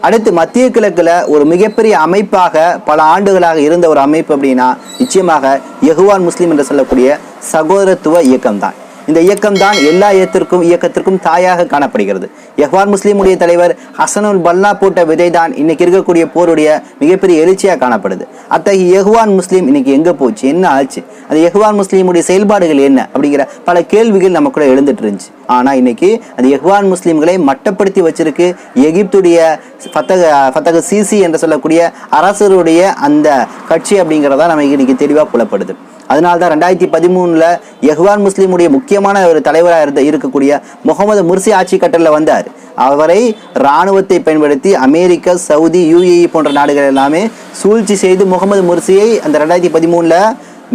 அடுத்து மத்திய கிழக்கில் ஒரு மிகப்பெரிய அமைப்பாக பல ஆண்டுகளாக இருந்த ஒரு அமைப்பு அப்படின்னா நிச்சயமாக யகுவான் முஸ்லீம் என்று சொல்லக்கூடிய சகோதரத்துவ இயக்கம் தான் இந்த இயக்கம் தான் எல்லா இயத்திற்கும் இயக்கத்திற்கும் தாயாக காணப்படுகிறது. எஹ்வான் முஸ்லீமுடைய தலைவர் ஹசனுல் பல்லா போட்ட விதை தான் இன்னைக்கு இருக்கக்கூடிய போருடைய மிகப்பெரிய எழுச்சியாக காணப்படுது. அத்தகைய எஹ்வான் முஸ்லீம் இன்னைக்கு எங்கே போச்சு? என்ன ஆச்சு? அந்த எஹ்வான் முஸ்லீமுடைய செயல்பாடுகள் என்ன? அப்படிங்கிற பல கேள்விகள் நமக்குள்ள எழுந்துட்டு இருந்துச்சு. ஆனால் இன்னைக்கு அந்த எஹ்வான் முஸ்லீம்களை மட்டப்படுத்தி வச்சிருக்கு எகிப்துடைய ஃபத்தக ஃபத்தக சிசி என்று சொல்லக்கூடிய அரசருடைய அந்த கட்சி அப்படிங்கிறதா நமக்கு இன்னைக்கு தெளிவாக புலப்படுது. அதனால தான் ரெண்டாயிரத்தி பதிமூணில் எஹ்வான் முஸ்லீமுடைய முக்கியமான ஒரு தலைவராக இருந்த இருக்கக்கூடிய முகமது முர்சி ஆட்சி கட்டலில் வந்தார். அவரை இராணுவத்தை பயன்படுத்தி அமெரிக்கா சவுதி யுஏஇ போன்ற நாடுகள் எல்லாமே சூழ்ச்சி செய்து முகமது முர்சியை அந்த ரெண்டாயிரத்தி பதிமூணில்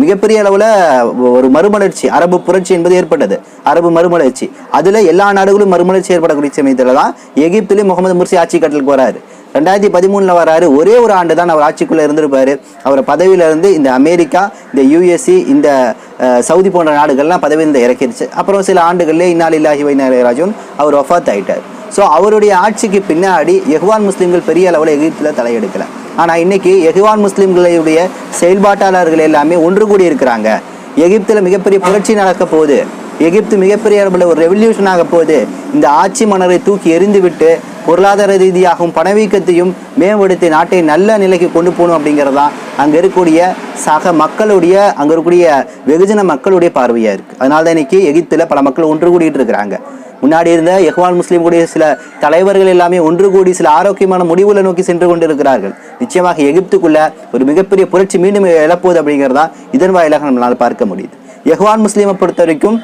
மிகப்பெரிய அளவில் ஒரு மறுமலர்ச்சி அரபு புரட்சி என்பது ஏற்பட்டது. அரபு மறுமலர்ச்சி. அதில் எல்லா நாடுகளும் மறுமலர்ச்சி ஏற்படக்கூடிய சமயத்தில் தான் எகிப்திலே முகமது முர்சி ஆட்சி கட்டலுக்கு வராரு. ரெண்டாயிரத்தி பதிமூணில் வராரு. ஒரே ஒரு ஆண்டு தான் அவர் ஆட்சிக்குள்ளே இருந்திருப்பாரு. அவர் பதவியிலிருந்து இந்த அமெரிக்கா இந்த யுஎஸ்சி இந்த சவுதி போன்ற நாடுகள்லாம் பதவியிலிருந்து இறக்கிருச்சு. அப்புறம் சில ஆண்டுகள்லேயே இன்னால் இல்லாஹி வைநாராஜுன் அவர் ஒஃபாத் ஆயிட்டார். ஸோ அவருடைய ஆட்சிக்கு பின்னாடி எஹ்வான் முஸ்லீம்கள் பெரிய அளவில் எகிப்தில் தலையெடுக்கலை. ஆனால் இன்றைக்கி எஹ்வான் முஸ்லீம்களுடைய செயல்பாட்டாளர்கள் எல்லாமே ஒன்று கூடி இருக்கிறாங்க. எகிப்தில் மிகப்பெரிய புரட்சி நடக்க போகுது. எகிப்து மிகப்பெரிய அளவில் ஒரு ரெவல்யூஷன் ஆக போகுது. இந்த ஆட்சி மன்னரை தூக்கி எறிந்துவிட்டு பொருளாதார ரீதியாகவும் பணவீக்கத்தையும் மேம்படுத்தி நாட்டை நல்ல நிலைக்கு கொண்டு போகணும் அப்படிங்கிறது தான் அங்கே இருக்கக்கூடிய சக மக்களுடைய அங்கே இருக்கக்கூடிய வெகுஜன மக்களுடைய பார்வையாக இருக்குது அதனால தான் இன்னைக்கு எகிப்தில் பல மக்கள் ஒன்று கூடிட்டு இருக்கிறாங்க. முன்னாடி இருந்த யஹ்வான் முஸ்லீமுடைய சில தலைவர்கள் எல்லாமே ஒன்று கூடி சில ஆரோக்கியமான முடிவுகளை நோக்கி சென்று கொண்டிருக்கிறார்கள். நிச்சயமாக எகிப்துக்குள்ள ஒரு மிகப்பெரிய புரட்சி மீண்டும் எழப்போகுது அப்படிங்கிறதா இதன் வாயிலாக நம்மளால் பார்க்க முடியுது. எஹ்வான் முஸ்லீமை பொறுத்த வரைக்கும்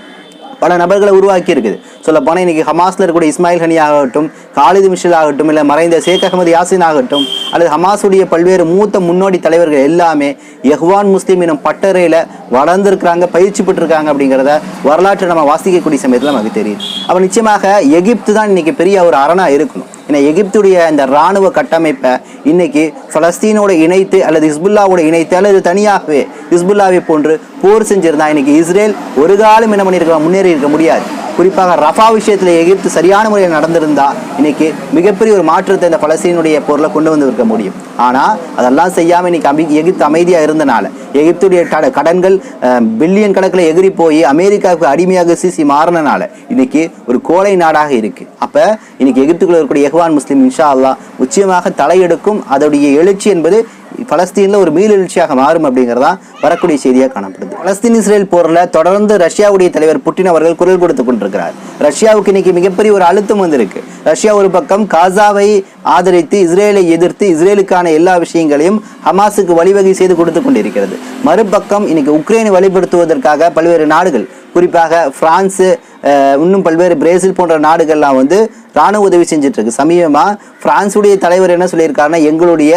பல நபர்களை உருவாக்கி இருக்குது சொல்ல போனால் இன்னைக்கு ஹமாஸ்ல இருக்கக்கூடிய இஸ்மாயில் ஹனி ஆகட்டும் காலிது மிஷில் ஆகட்டும் இல்லை மறைந்த ஷேக் அகமது யாசின் ஆகட்டும் அல்லது ஹமாஸுடைய பல்வேறு மூத்த முன்னோடி தலைவர்கள் எல்லாமே எஹ்வான் முஸ்லீம் எனும் பட்டறையில் வளர்ந்துருக்கிறாங்க பயிற்சி பெற்றிருக்காங்க அப்படிங்கிறத வரலாற்றை நம்ம வாசிக்கக்கூடிய சமயத்தில் நமக்கு தெரியுது. அப்போ நிச்சயமாக எகிப்து தான் இன்னைக்கு பெரிய ஒரு அரணாக இருக்கணும். ஏன்னா எகிப்துடைய இந்த இராணுவ கட்டமைப்பை இன்னைக்கு பலஸ்தீனோட இணைத்து அல்லது ஹிஸ்புல்லாவோட இணைத்து அல்லது தனியாகவே ஹிஸ்புல்லாவை போன்று போர் செஞ்சிருந்தா இன்னைக்கு இஸ்ரேல் ஒரு காலம் என்ன பண்ணியிருக்க முன்னேறி இருக்க முடியாது. குறிப்பாக ரஃபா விஷயத்தில் எகிப்து சரியான முறையில் நடந்திருந்தால் இன்னைக்கு மிகப்பெரிய ஒரு மாற்றத்தை இந்த பலஸ்தீனுடைய பொருளை கொண்டு வந்து இருக்க முடியும். ஆனால் அதெல்லாம் செய்யாமல் இன்னைக்கு அமை எகிப்து அமைதியாக இருந்தனால எகிப்துடைய கட கடன்கள் பில்லியன் கணக்கில் எகிரி போய் அமெரிக்காவுக்கு அடிமையாக சிசி மாறினனால இன்னைக்கு ஒரு கோலை நாடாக இருக்குது அப்போ இன்னைக்கு எகிப்துக்குள்ள இருக்கக்கூடிய எஹ்வான் முஸ்லீம் இன்ஷா அல்லா நிச்சயமாக தலையெடுக்கும் அதோடைய எழுச்சி என்பது பலஸ்தீனில் ஒரு மீளெழுச்சியாக மாறும் அப்படிங்கிறதா வரக்கூடிய செய்தியாக காணப்படுது. பலஸ்தீன் இஸ்ரேல் போரில் தொடர்ந்து ரஷ்யாவுடைய தலைவர் புட்டின் அவர்கள் குரல் கொடுத்து கொண்டிருக்கிறார். ரஷ்யாவுக்கு இன்னைக்கு மிகப்பெரிய ஒரு அழுத்தம் வந்திருக்கு. ரஷ்யா ஒரு பக்கம் காசாவை ஆதரித்து இஸ்ரேலை எதிர்த்து இஸ்ரேலுக்கான எல்லா விஷயங்களையும் ஹமாஸுக்கு வழிவகை செய்து கொடுத்து கொண்டிருக்கிறது. மறுபக்கம் இன்னைக்கு உக்ரைனை வழிபடுத்துவதற்காக பல்வேறு நாடுகள் குறிப்பாக பிரான்ஸு இன்னும் பல்வேறு பிரேசில் போன்ற நாடுகள்லாம் வந்து ராணுவ உதவி செஞ்சிட்ருக்கு. சமீபமாக பிரான்ஸுடைய தலைவர் என்ன சொல்லியிருக்காருன்னா எங்களுடைய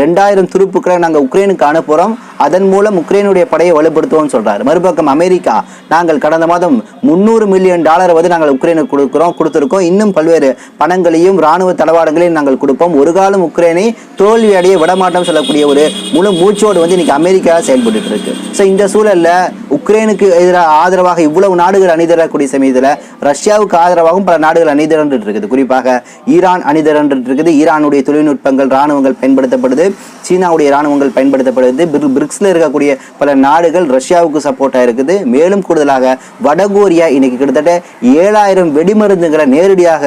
ரெண்டாயிரம் துருப்புக்களை நாங்கள் உக்ரைனுக்கு அனுப்புகிறோம் அதன் மூலம் உக்ரைனுடைய படையை வலுப்படுத்துவோம்னு சொல்கிறார் மறுபக்கம் அமெரிக்கா நாங்கள் கடந்த மாதம் முந்நூறு மில்லியன் டாலரை வந்து நாங்கள் உக்ரைனுக்கு கொடுக்குறோம் கொடுத்துருக்கோம். இன்னும் பல்வேறு பணங்களையும் ராணுவ தளவாடங்களையும் நாங்கள் கொடுப்போம். ஒரு காலம் உக்ரைனை தோல்வி அடைய விடமாட்டோம் சொல்லக்கூடிய ஒரு முழு மூச்சோடு வந்து இன்னைக்கு அமெரிக்கா செயல்பட்டு இருக்கு. ஸோ இந்த சூழலில் உக்ரைனுக்கு எதிராக ஆதரவாக இவ்வளவு நாடுகள் அணிதிரக்கூடிய சமயத்தில் ரஷ்யாவுக்கு ஆதரவாகவும் பல நாடுகள் அணிதிரண்டு இருக்குது குறிப்பாக ஈரான் அணிதிரண்டு இருக்குது ஈரானுடைய தொழில்நுட்பங்கள் ராணுவங்கள் பயன்படுத்தப்படுது. சீனாவுடைய ராணுவங்கள் பயன்படுத்தப்படுது. பிரிக்ஸில் இருக்கக்கூடிய பல நாடுகள் ரஷ்யாவுக்கு சப்போர்ட்டாக இருக்குது மேலும் கூடுதலாக வடகொரியா இன்னைக்கு கிட்டத்தட்ட ஏழாயிரம் வெடிமருந்துகளை நேரடியாக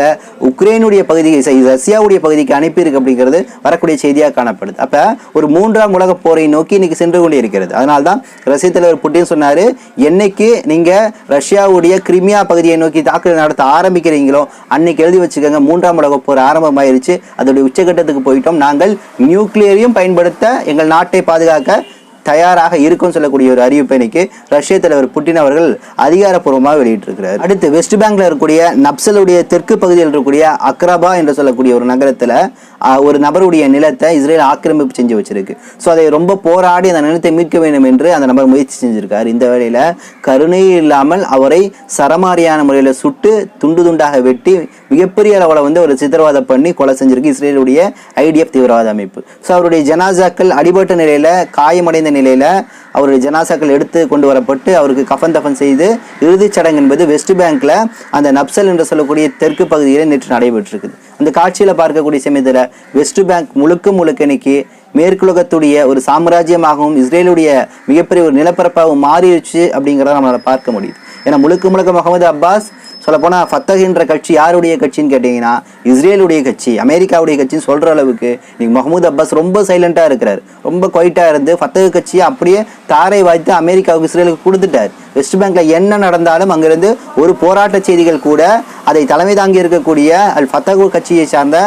உக்ரைனுடைய பகுதிக்கு ரஷ்யாவுடைய பகுதிக்கு அனுப்பியிருக்கு அப்படிங்கிறது வரக்கூடிய செய்தியாக காணப்படுது. அப்போ ஒரு மூன்றாம் உலக போரை நோக்கி இன்னைக்கு சென்று கொண்டே இருக்கிறது அதனால்தான் ரஷ்ய தலைவர் புட்டின் சொன்னார் என்னைக்கு நீங்கள் ரஷ்யாவுடைய கிரிமியா பகுதியை நோக்கி தாக்குதல் நடத்த ஆரம்பிக்கிறீங்களோ அன்னைக்கு எழுதி வச்சுக்கோங்க. மூன்றாம் உலக போர் ஆரம்பமாயிருச்சு. அதோடைய உச்சகட்டத்துக்கு போயிட்டோம். நாங்கள் நியூக்ளியரையும் பயன்படுத்த எங்கள் நாட்டை பாதுகாக்க தயாராக இருக்கும் சொல்லக்கூடிய ஒரு அறிவிப்பை இன்னைக்கு ரஷ்ய தலைவர் புட்டின் அவர்கள் அதிகாரப்பூர்வமாக வெளியிட்டிருக்கிறார். அடுத்து வெஸ்ட் பேங்க்ல இருக்கக்கூடிய நப்சலுடைய தெற்கு பகுதியில் இருக்கக்கூடிய அக்ரபா என்று சொல்லக்கூடிய ஒரு நகரத்தில் ஒரு நபருடைய நிலத்தை இஸ்ரேல் ஆக்கிரமிப்பு செஞ்சு வச்சிருக்கு. ஸோ அதை ரொம்ப போராடி அந்த நிலத்தை மீட்க வேண்டும் என்று அந்த நபர் முயற்சி செஞ்சிருக்கார். இந்த வேளையில் கருணை இல்லாமல் அவரை சரமாரியான முறையில் சுட்டு துண்டு துண்டாக வெட்டி மிகப்பெரிய அளவில் வந்து ஒரு சித்திரவதை பண்ணி கொலை செஞ்சிருக்கு இஸ்ரேலுடைய ஐடிஎஃப் தீவிரவாத அமைப்பு. ஸோ அவருடைய ஜனாசாக்கள் அடிபட்ட நிலையில் காயமடைந்த நிலையில் அவருடைய ஜனாசாக்கள் எடுத்து கொண்டு வரப்பட்டு அவருக்கு கஃன் தஃபன் செய்து இறுதிச் சடங்கு என்பது வெஸ்ட் பேங்க்கில் அந்த நப்சல் என்று சொல்லக்கூடிய தெற்கு பகுதியில் நேற்று நடைபெற்றிருக்குது. அந்த காட்சியில் பார்க்கக்கூடிய சமயத்தில் வெஸ்ட் பேங்க் முழுக்க முழுக்க இன்னைக்கு மேற்குலகத்துடைய ஒரு சாம்ராஜ்யமாகவும் இஸ்ரேலுடைய மிகப்பெரிய ஒரு நிலப்பரப்பாகவும் மாறிடுச்சு அப்படிங்கிறத நம்மளால் பார்க்க முடியுது. ஏன்னா முழுக்க முழுக்க முகமது அப்பாஸ் சொல்லப்போனால் ஃபத்தகின்ற கட்சி யாருடைய கட்சின்னு கேட்டிங்கன்னா இஸ்ரேலுடைய கட்சி அமெரிக்காவுடைய கட்சின்னு சொல்கிற அளவுக்கு இன்னைக்கு முகமது அப்பாஸ் ரொம்ப சைலண்ட்டாக இருக்கிறார். ரொம்ப குவைட்டாக இருந்து ஃபத்தகு கட்சியை அப்படியே தாரை வாய்த்து அமெரிக்காவுக்கு இஸ்ரேலுக்கு கொடுத்துட்டார். வெஸ்ட் பேங்கில் என்ன நடந்தாலும் அங்கேருந்து ஒரு போராட்ட செய்திகள் கூட அதை தலைமை தாங்கி இருக்கக்கூடிய அல் ஃபத்தகு கட்சியை சார்ந்த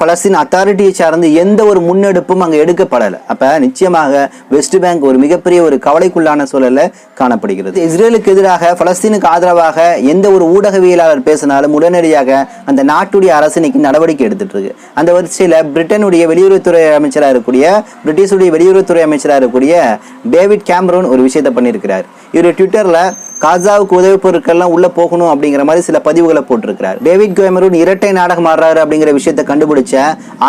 பலஸ்தீன் அத்தாரிட்டியை சார்ந்து எந்த ஒரு முன்னெடுப்பும் அங்கே எடுக்கப்படலை. அப்போ நிச்சயமாக வெஸ்ட் பேங்க் ஒரு மிகப்பெரிய ஒரு கவலைக்குள்ளான சூழலில் காணப்படுகிறது. இஸ்ரேலுக்கு எதிராக பலஸ்தீனுக்கு ஆதரவாக எந்த ஒரு ஊடகவியலாளர் பேசினாலும் உடனடியாக அந்த நாட்டுடைய அரசு இன்னைக்கு நடவடிக்கை எடுத்துட்டு இருக்கு. அந்த வரிசையில் பிரிட்டனுடைய வெளியுறவுத்துறை அமைச்சராக இருக்கக்கூடிய பிரிட்டிஷுடைய வெளியுறவுத்துறை அமைச்சராக இருக்கக்கூடிய டேவிட் கேமரூன் ஒரு விஷயத்தை பண்ணியிருக்கிறார். இவர் ட்விட்டரில் காசாவுக்கு உதவி பொருட்கள்லாம் உள்ள போகணும் அப்படிங்கிற மாதிரி சில பதிவுகளை போட்டிருக்கிறார். டேவிட் கேமரூன் இரட்டை நாடகம் ஆடுறாரு அப்படிங்கிற விஷயத்தை கண்டுபிடிச்ச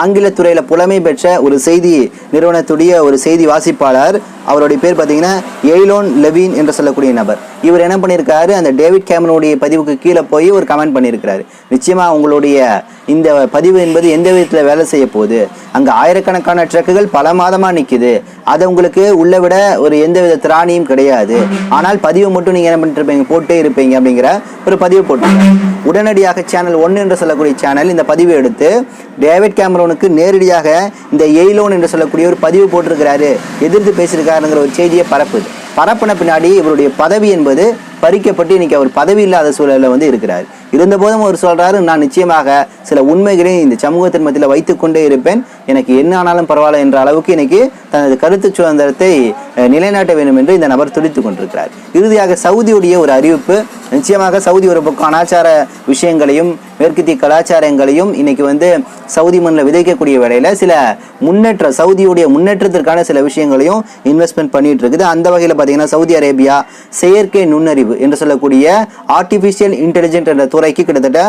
ஆங்கில துறையில புலமை பெற்ற ஒரு செய்தி நிறுவனத்துடைய ஒரு செய்தி வாசிப்பாளர் அவருடைய பேர் பார்த்தீங்கன்னா எய்லோன் லெவின் என்று சொல்லக்கூடிய நபர். இவர் என்ன பண்ணியிருக்காரு? அந்த டேவிட் கேமனுடைய பதிவுக்கு கீழே போய் ஒரு கமெண்ட் பண்ணியிருக்கிறாரு. நிச்சயமாக உங்களுடைய இந்த பதிவு என்பது எந்த விதத்தில் வேலை செய்ய போகுது? அங்கே ஆயிரக்கணக்கான ட்ரக்குகள் பல மாதமாக நிற்கிது அதை உங்களுக்கு உள்ள விட ஒரு எந்த வித திராணியும் கிடையாது. ஆனால் பதிவு மட்டும் நீங்கள் என்ன பண்ணிட்டு இருப்பீங்க? போட்டே இருப்பீங்க அப்படிங்கிற ஒரு பதிவு போட்டு உடனடியாக சேனல் ஒன்று என்று சொல்லக்கூடிய சேனல் இந்த பதிவை எடுத்து டேவிட் கேமரோனுக்கு நேரடியாக இந்த எய்லோன் என்று சொல்லக்கூடிய ஒரு பதிவு போட்டிருக்கிறாரு. எதிர்த்து பேசியிருக்காருங்கிற ஒரு செய்தியை பரப்புது பரப்பின பின்னாடி இவருடைய பதவி என்பது பறிக்கப்பட்டு இன்னைக்கு அவர் பதவி இல்லாத சூழலில் வந்து இருக்கிறார். இருந்தபோதும் அவர் சொல்கிறாரு நான் நிச்சயமாக சில உண்மைகளையும் இந்த சமூகத்தின் மத்தியில் வைத்துக்கொண்டே இருப்பேன். எனக்கு என்ன ஆனாலும் பரவாயில்ல என்ற அளவுக்கு இன்னைக்கு தனது கருத்து சுதந்திரத்தை நிலைநாட்ட வேண்டும் என்று இந்த நபர் துடித்து கொண்டிருக்கிறார். இறுதியாக சவுதியுடைய ஒரு அறிவிப்பு நிச்சயமாக சவுதி ஒரு பக்கம் அனாச்சார விஷயங்களையும் மேற்கத்திய கலாச்சாரங்களையும் இன்னைக்கு வந்து சவுதி மண்ணில் விதைக்கக்கூடிய வேலையில் சில முன்னேற்ற சவுதியுடைய முன்னேற்றத்திற்கான சில விஷயங்களையும் இன்வெஸ்ட்மெண்ட் பண்ணிட்டு இருக்குது. அந்த வகையில் பார்த்தீங்கன்னா சவுதி அரேபியா செயற்கை நுண்ணறிவு என்று சொல்லக்கூடிய ஆர்டிஃபிஷியல் இன்டெலிஜென்ட் என்ற துறைக்கு கிட்டத்தட்ட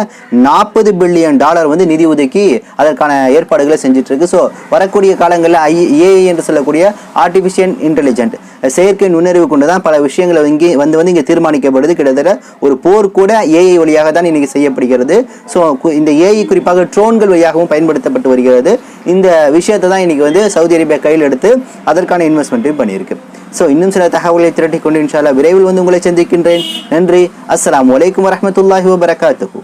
நாற்பது பில்லியன் டாலர் வந்து நிதி ஒதுக்கி அதற்கான ஏற்பாடுகளை செஞ்சுட்டு இருக்கு. ஸோ வரக்கூடிய காலங்களில் ஐ ஏஐ என்று சொல்லக்கூடிய ஆர்டிஃபிஷியல் இன்டெலிஜென்ட் செயற்கை நுண்ணறிவு கொண்டு தான் பல விஷயங்களை இங்கே வந்து வந்து இங்கே தீர்மானிக்கப்படுது. கிட்டத்தட்ட ஒரு போர் கூட ஏஐ வழியாக தான் இன்னைக்கு செய்யப்படுகிறது. ஸோ இந்த ஏஐ குறிப்பாக ட்ரோன்கள் வழியாகவும் பயன்படுத்தப்பட்டு வருகிறது. இந்த விஷயத்தை தான் இன்னைக்கு வந்து சவுதி அரேபியா கையில் எடுத்து அதற்கான இன்வெஸ்ட்மெண்ட்டையும் பண்ணியிருக்கு. ஸோ இன்னும் சில தகவல்களை திரட்டி கொண்டு இன்ஷால்லா விரைவில் வந்து உங்களை சந்திக்கின்றேன். நன்றி. அஸ்லாம் வலைக்கம் வரமத்துல்லாஹி வபரகாத்துக்கு